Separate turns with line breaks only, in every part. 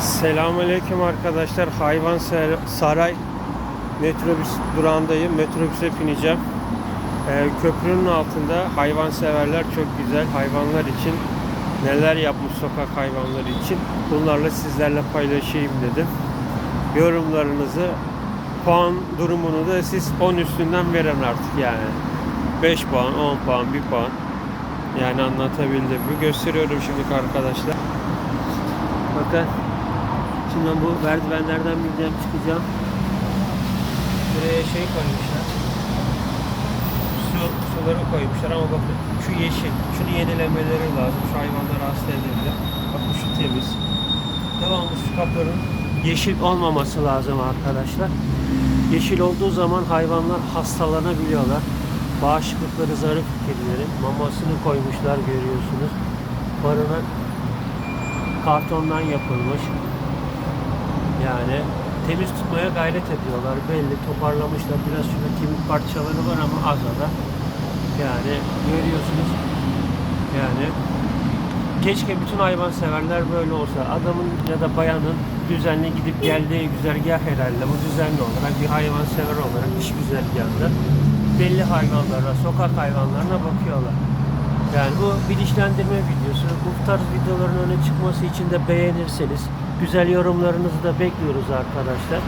Selamünaleyküm arkadaşlar. Hayvan Saray metrobüs durağındayım. Metrobüse bineceğim. Ee, köprünün altında hayvan severler çok güzel hayvanlar için neler yapmış sokak hayvanları için bunlarla sizlerle paylaşayım dedim. Yorumlarınızı puan durumunu da siz 10 üstünden verin artık yani. 5 puan, 10 puan, 1 puan. Yani anlatabildim mi? Gösteriyorum şimdi arkadaşlar. Bakın Şimdi ben bu merdivenlerden bineceğim çıkacağım. Buraya şey koymuşlar. Su, suları koymuşlar ama bakın şu yeşil. Şunu yenilemeleri lazım. Şu hayvanlar hasta edebilir. Bakın şu temiz. Devamlı şu kapların yeşil olmaması lazım arkadaşlar. Yeşil olduğu zaman hayvanlar hastalanabiliyorlar. Bağışıklıkları zarif kedileri. Mamasını koymuşlar görüyorsunuz. Barınak kartondan yapılmış. Yani temiz tutmaya gayret ediyorlar. Belli toparlamışlar. Biraz şurada kemik parçaları var ama az ada. Yani görüyorsunuz. Yani keşke bütün hayvan severler böyle olsa. Adamın ya da bayanın düzenli gidip geldiği güzergah herhalde. Bu düzenli olarak bir hayvan sever olarak iş güzergahında belli hayvanlara, sokak hayvanlarına bakıyorlar. Yani bu bilinçlendirme videosu. Bu tarz videoların öne çıkması için de beğenirseniz güzel yorumlarınızı da bekliyoruz arkadaşlar.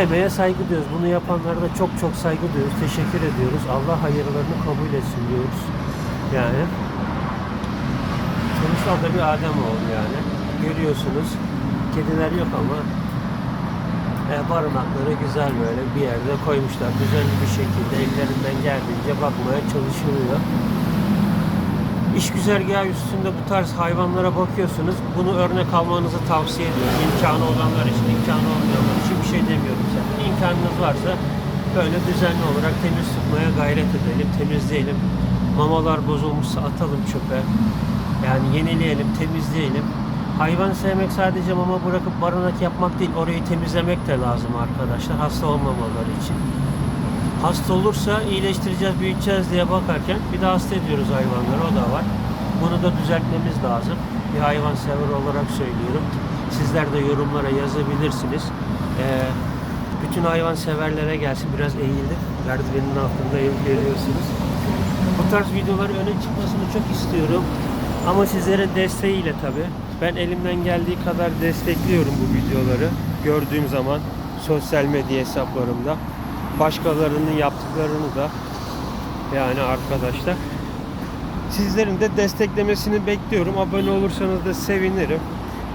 Emeğe saygı duyuyoruz. Bunu yapanlara da çok çok saygı duyuyoruz. Teşekkür ediyoruz. Allah hayırlarını kabul etsin diyoruz. Yani sonuçta da bir Adem oğlu yani. Görüyorsunuz. Kediler yok ama e, barınakları güzel böyle bir yerde koymuşlar. Düzenli bir şekilde ellerinden geldiğince bakmaya çalışılıyor. İş güzergahı üstünde bu tarz hayvanlara bakıyorsunuz. Bunu örnek almanızı tavsiye ediyorum. İmkanı olanlar için, imkanı olmayanlar için bir şey demiyorum zaten. İmkanınız varsa böyle düzenli olarak temiz tutmaya gayret edelim, temizleyelim. Mamalar bozulmuşsa atalım çöpe. Yani yenileyelim, temizleyelim. Hayvan sevmek sadece mama bırakıp barınak yapmak değil, orayı temizlemek de lazım arkadaşlar. Hasta olmamaları için. Hasta olursa iyileştireceğiz, büyüteceğiz diye bakarken bir de hasta ediyoruz hayvanları, o da var. Bunu da düzeltmemiz lazım. Bir hayvan sever olarak söylüyorum. Sizler de yorumlara yazabilirsiniz. Ee, bütün hayvan severlere gelsin. Biraz eğildim. Merdivenin altındayım görüyorsunuz. Bu tarz videoların öne çıkmasını çok istiyorum. Ama sizlerin desteğiyle tabi. Ben elimden geldiği kadar destekliyorum bu videoları. Gördüğüm zaman sosyal medya hesaplarımda. Başkalarının yaptıklarını da yani arkadaşlar. Sizlerin de desteklemesini bekliyorum. Abone olursanız da sevinirim.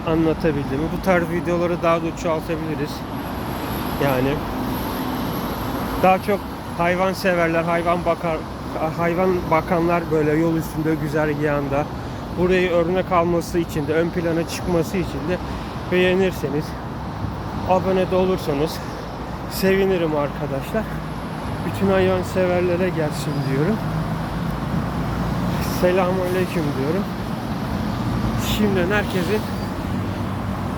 Anlatabildiğimi. Bu tarz videoları daha da çoğaltabiliriz. Yani daha çok hayvan severler, hayvan bakar, hayvan bakanlar böyle yol üstünde güzergahında burayı örnek alması için de ön plana çıkması için de beğenirseniz abone de olursanız sevinirim arkadaşlar. Bütün hayvan severlere gelsin diyorum. Selamun Aleyküm diyorum. Şimdiden herkesin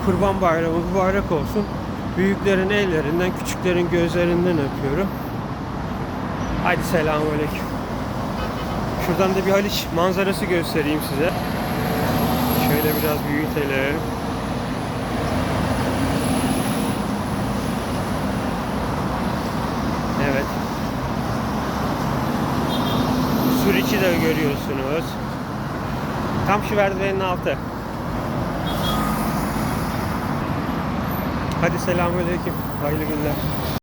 Kurban Bayramı mübarek olsun. Büyüklerin ellerinden, küçüklerin gözlerinden öpüyorum. Hadi selamun aleyküm. Şuradan da bir Haliç manzarası göstereyim size. Şöyle biraz büyütelim. De görüyorsunuz. Tam şu merdivenin altı. Hadi selamünaleyküm. Hayırlı günler.